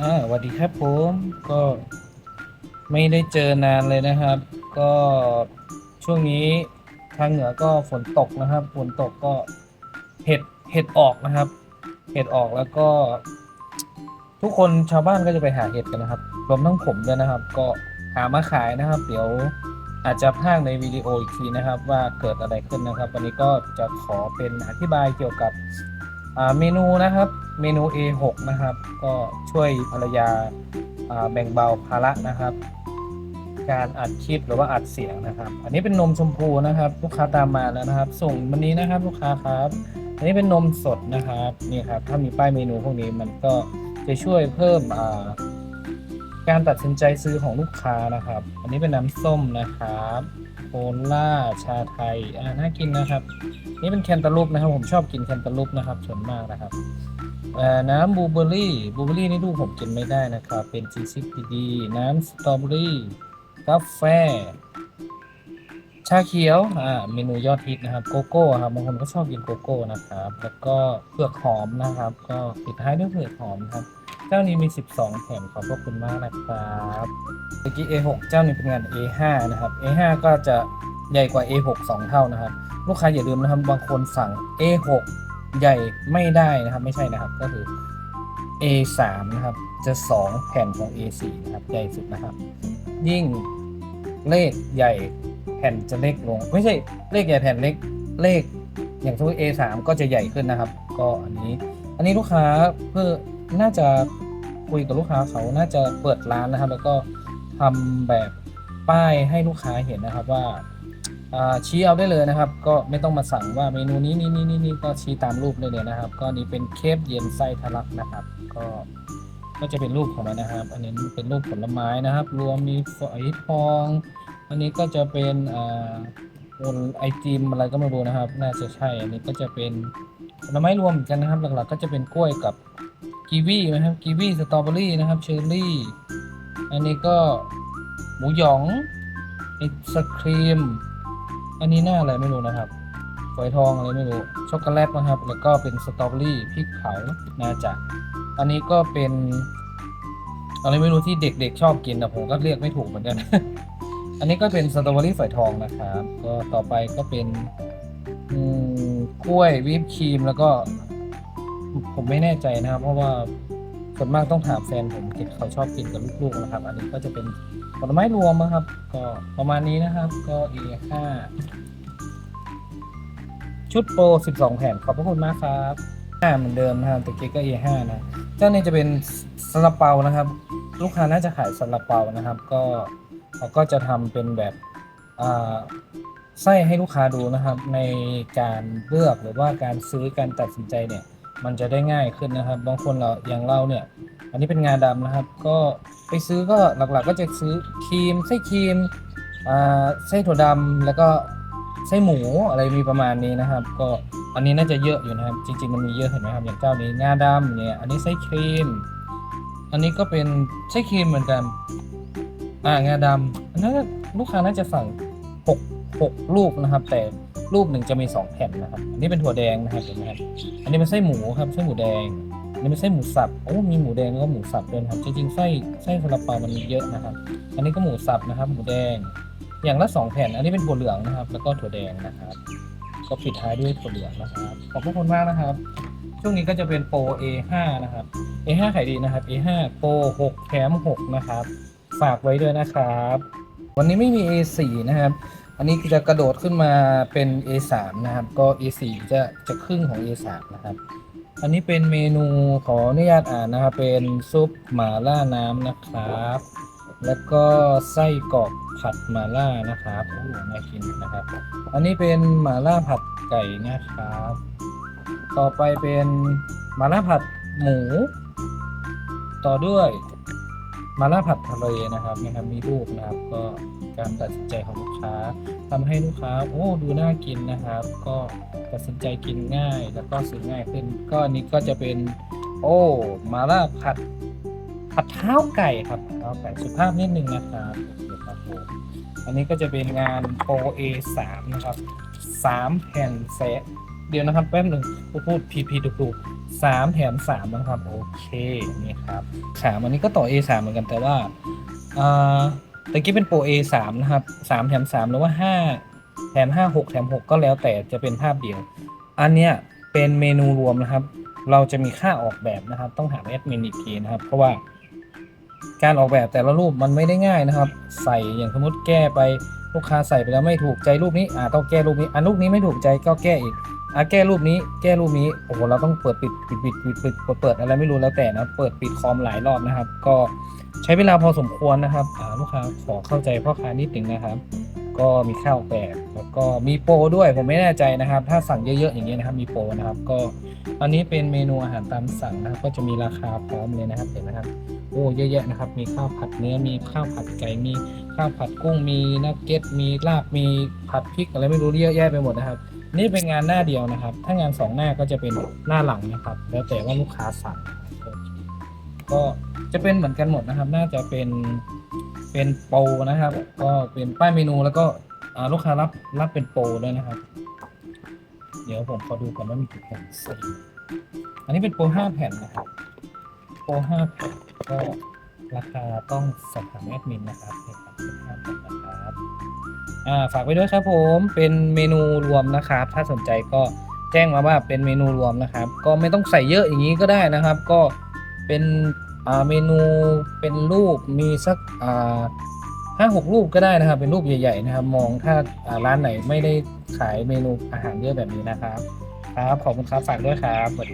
อ่าสวัสดีครับผมก็ไม่ได้เจอนานเลยนะครับ ก็ช่วงนี้ทางเหนือก็ฝนตกนะครับ ฝนตกก็เห็ดเห็ดออกนะครับ เห็ดออกแล้วก็ ทุกคนชาวบ้านก็จะไปหาเห็ดกันนะครับรวมทั้งผมด้วยนะครับ ก็หามาขายนะครับ เดี๋ยวอาจจะพากในวิดีโออีกทีนะครับ ว่าเกิดอะไรขึ้นนะครับ วันนี้ก็จะขอเป็นอธิบายเกี่ยวกับ เมนูนะครับเมนู A6 นะครับ ก็ช่วยภรรยาอ่าแบ่งเบาภาระนะครับ การอัดคลิปหรือว่าอัดเสียงนะครับ อันนี้เป็นนมชมพูนะครับ ลูกค้าตามมาแล้วนะครับ ส่งวันนี้นะครับลูกค้าครับอันนี้เป็นนมสดนะครับนี่ครับถ้ามีป้ายเมนูพวกนี้มันก็จะช่วยเพิ่มอ่า การตัดสินใจซื้อของลูกค้านะครับ อันนี้เป็นน้ำส้มนะครับโคล่าชาไทยอ่าน่ากินนะครับ นี่เป็นแคนตาลูปนะครับ ผมชอบกินแคนตาลูปนะครับส่วนมากนะครับน้ำบลูเบอร์รี่บลูเบอร์รี่นี่ดูกผมกินไม่ได้นะครับ เป็นซีซิปดีน้ำสตรอเบอรี่กาแฟ ชาเขียวอ่าเมนูยอดฮิตนะครับโกโก้ครับบางคนก็ชอบกินโกโก้นะครับ แล้วก็เผือกหอมนะครับ ก็ปิดท้ายด้วยเผือกหอมครับ เจ้านี้มี 12แผ่นขอบพระคุณมากนะครับเมื่อกี้ A6 เจ้านี้เป็นงาน A5 นะครับ A5 ก็จะใหญ่กว่า A6 2 เท่านะครับ ลูกค้าอย่าลืมนะครับบางคนสั่ง A6 ใหญ่ไม่ได้นะครับ ไม่ใช่นะครับก็คือ A3 นะครับ จะ 2 แผ่นของ A4 นะครับใหญ่สุดนะครับ ยิ่งเลขใหญ่แผ่นจะเล็กลง ไม่ใช่เลขใหญ่แผ่นเล็กเลขอย่างสมมติ A3 ก็จะใหญ่ขึ้นนะครับ ก็อันนี้ อันนี้ลูกค้าเพื่อ น่าจะคุยกับลูกค้าเขาน่าจะเปิดร้านนะครับ แล้วก็ทำแบบป้ายให้ลูกค้าเห็นนะครับว่าชี้เอาได้เลยนะครับ ก็ไม่ต้องมาสั่งว่าเมนูนี้นี่นี่นี่นี่ก็ชี้ตามรูปได้เลยนะครับ ก็นี้เป็นเคปเย็นไส้ทะลักนะครับ ก็ก็จะเป็นรูปของมันนะครับ อันนี้เป็นรูปผลไม้นะครับ รวมมีฝอยทอง อันนี้ก็จะเป็นอ่าไอติมอะไรก็ไม่รู้นะครับ น่าจะใช่ อันนี้ก็จะเป็นผลไม้รวมกันนะครับ หลักๆ ก็จะเป็นกล้วยกับ กีวีนะครับกีวีสตรอเบอรี่นะครับเชอร์รี่ อันนี้ก็หมูหยองไอศครีม อันนี้หน้าอะไรไม่รู้นะครับฝอยทองอะไรไม่รู้ ช็อกโกแลตนะครับ แล้วก็เป็นสตรอเบอรี่พริกเผาน่าจะอันนี้ก็เป็นอะไรไม่รู้ที่เด็กๆชอบกินแต่ผมก็เรียกไม่ถูกเหมือนกัน อันนี้ก็เป็นสตรอเบอรี่ฝอยทองนะครับ ก็ต่อไปก็เป็นกล้วยวิปครีมแล้วก็ ผมไม่แน่ใจนะครับ เพราะว่าส่วนมากต้องถามแฟนผมที่เขาชอบกินกับลูกๆนะครับ อันนี้ก็จะเป็นผลไม้รวมนะครับ ก็ประมาณนี้นะครับ ก็ A5 ชุดโปร 12 แผ่นขอบพระคุณมากครับ5เหมือนเดิมนะครับแต่เก๊ก็ A5 นะเจ้านี้จะเป็นซาลาเปานะครับ ลูกค้าน่าจะขายซาลาเปานะครับ ก็เขาก็จะทำเป็นแบบอ่าไส้ให้ลูกค้าดูนะครับ ในการเลือกหรือว่าการซื้อการตัดสินใจเนี่ย มันจะได้ง่ายขึ้นนะครับ บางคนเราอย่างเราเนี่ย อันนี้เป็นงาดำนะครับ ก็ไปซื้อก็หลักๆ ก็จะซื้อครีมไส้ครีมอ่าไส้ถั่วดำแล้วก็ไส้หมูอะไรมีประมาณนี้นะครับ ก็อันนี้น่าจะเยอะอยู่นะครับ จริง ๆ มันมีเยอะเห็นไหมครับอย่างเจ้านี้งาดำเนี่ยอันนี้ไส้ครีม อันนี้ก็เป็นไส้ครีมเหมือนกันอ่างาดำอันนั้นลูกค้าน่าจะสั่งหกหกลูกนะครับ แต่ ลูกหนึ่งจะมีสองแผ่นนะครับ อันนี้เป็นถั่วแดงนะครับเห็นไหมครับ อันนี้เป็นไส้หมูครับไส้หมูแดง อันนี้เป็นไส้หมูสับ โอ้ มีหมูแดงแล้วก็หมูสับด้วยครับ จริงๆไส้ไส้ซาลาเปามันมีเยอะนะครับ อันนี้ก็หมูสับนะครับ หมูแดง อย่างละสองแผ่น อันนี้เป็นถั่วเหลืองนะครับ แล้วก็ถั่วแดงนะครับ ก็ปิดท้ายด้วยถั่วเหลืองนะครับ ขอบพระคุณมากนะครับ ช่วงนี้ก็จะเป็นโปร A5 นะครับ A5 ขายดีนะครับ A5 โปร 6 แถม 6 นะครับ ฝากไว้ด้วยนะครับ วันนี้ไม่มี A4 นะครับ อันนี้จะกระโดดขึ้นมาเป็น A3 นะครับ ก็ A4 จะจะครึ่งของ A3 นะครับ อันนี้เป็นเมนูขออนุญาตอ่านนะครับ เป็นซุปหมาล่าน้ำนะครับ แล้วก็ไส้กรอกผัดหมาล่านะครับโอ้โหน่ากินนะครับ อันนี้เป็นหมาล่าผัดไก่นะครับ ต่อไปเป็นหมาล่าผัดหมู ต่อด้วยหมาล่าผัดทะเลนะครับนะครับมีรูปนะครับก็การตัดสินใจของลูกค้า ทำให้ลูกค้าโอ้ดูน่ากินนะครับ ก็ตัดสินใจกินง่ายแล้วก็ซื้อง่ายขึ้น ก็อันนี้ก็จะเป็น โอ้มาล่าผัดผัดเท้าไก่ครับเท้าไก่สุภาพนิดนึงนะครับโอเคครับผมอันนี้ก็จะเป็นงานโปร A3 นะครับสามแผ่นเซตเดี๋ยวนะครับแป๊บหนึ่งพูดพูดพีพีดูดสามแถมสามนะครับ โอเคนี่ครับสามอันนี้ก็ต่อ A สามเหมือนกันแต่ว่าอ่า ตะกี้เป็นโปร A สามนะครับสามแถมสามหรือว่าห้าแถมห้าหกแถมหกก็แล้วแต่จะเป็นภาพเดียว อันเนี้ยเป็นเมนูรวมนะครับ เราจะมีค่าออกแบบนะครับ ต้องหาแอดมินอีกทีนะครับ เพราะว่า การออกแบบแต่ละรูปมันไม่ได้ง่ายนะครับ ใส่อย่างสมมติแก้ไปลูกค้าใส่ไปแล้วไม่ถูกใจรูปนี้อ่าต้องแก้รูปนี้อันรูปนี้ไม่ถูกใจก็แก้อีกอ่าแก้รูปนี้แก้รูปนี้โอ้โหเราต้องเปิดปิดปิดปิดปิดปิดเปิดเปิดอะไรไม่รู้แล้วแต่นะเปิดปิดคอมหลายรอบนะครับ ก็ ใช้เวลาพอสมควรนะครับลูกค้าขอเข้าใจพ่อค้านิดหนึ่งนะครับ ก็มีค่าออกแบบแล้วก็มีโปรด้วยผมไม่แน่ใจนะครับ ถ้าสั่งเยอะๆอย่างเงี้ยนะครับ มีโปรนะครับ ก็อันนี้เป็นเมนูอาหารตามสั่งนะครับ ก็จะมีราคาพร้อมเลยนะครับเห็นไหมครับโอ้เยอะแยะนะครับ มีข้าวผัดเนื้อ มีข้าวผัดไก่ มีข้าวผัดกุ้ง มีนักเก็ต มีลาบ มีผัดพริกอะไรไม่รู้เยอะแยะไปหมดนะครับ นี่เป็นงานหน้าเดียวนะครับ ถ้างานสองหน้าก็จะเป็นหน้าหลังนะครับ แล้วแต่ว่าลูกค้าสั่ง ก็จะเป็นเหมือนกันหมดนะครับ น่าจะเป็นเป็นโปรนะครับ ก็เป็นป้ายเมนูแล้วก็ลูกค้ารับรับเป็นโปรด้วยนะครับ เดี๋ยวผมขอดูก่อนว่ามีกี่แผ่นสี่อันนี้เป็นโปรห้าแผ่นนะครับโปรห้าแผ่นก็ราคาต้องสอบถามแอดมินนะครับในการเป็นห้าแผ่นนะครับอ่าฝากไว้ด้วยครับผมเป็นเมนูรวมนะครับ ถ้าสนใจก็แจ้งมาว่าเป็นเมนูรวมนะครับ ก็ไม่ต้องใส่เยอะอย่างนี้ก็ได้นะครับ ก็ เป็นเมนูเป็นรูปมีสักห้าหกรูปก็ได้นะครับ เป็นรูปใหญ่ ๆ นะครับ มองถ้าอ่าร้านไหนไม่ได้ขายเมนูอาหารเยอะแบบนี้นะครับ ครับขอบคุณครับฝากด้วยครับสวัสดี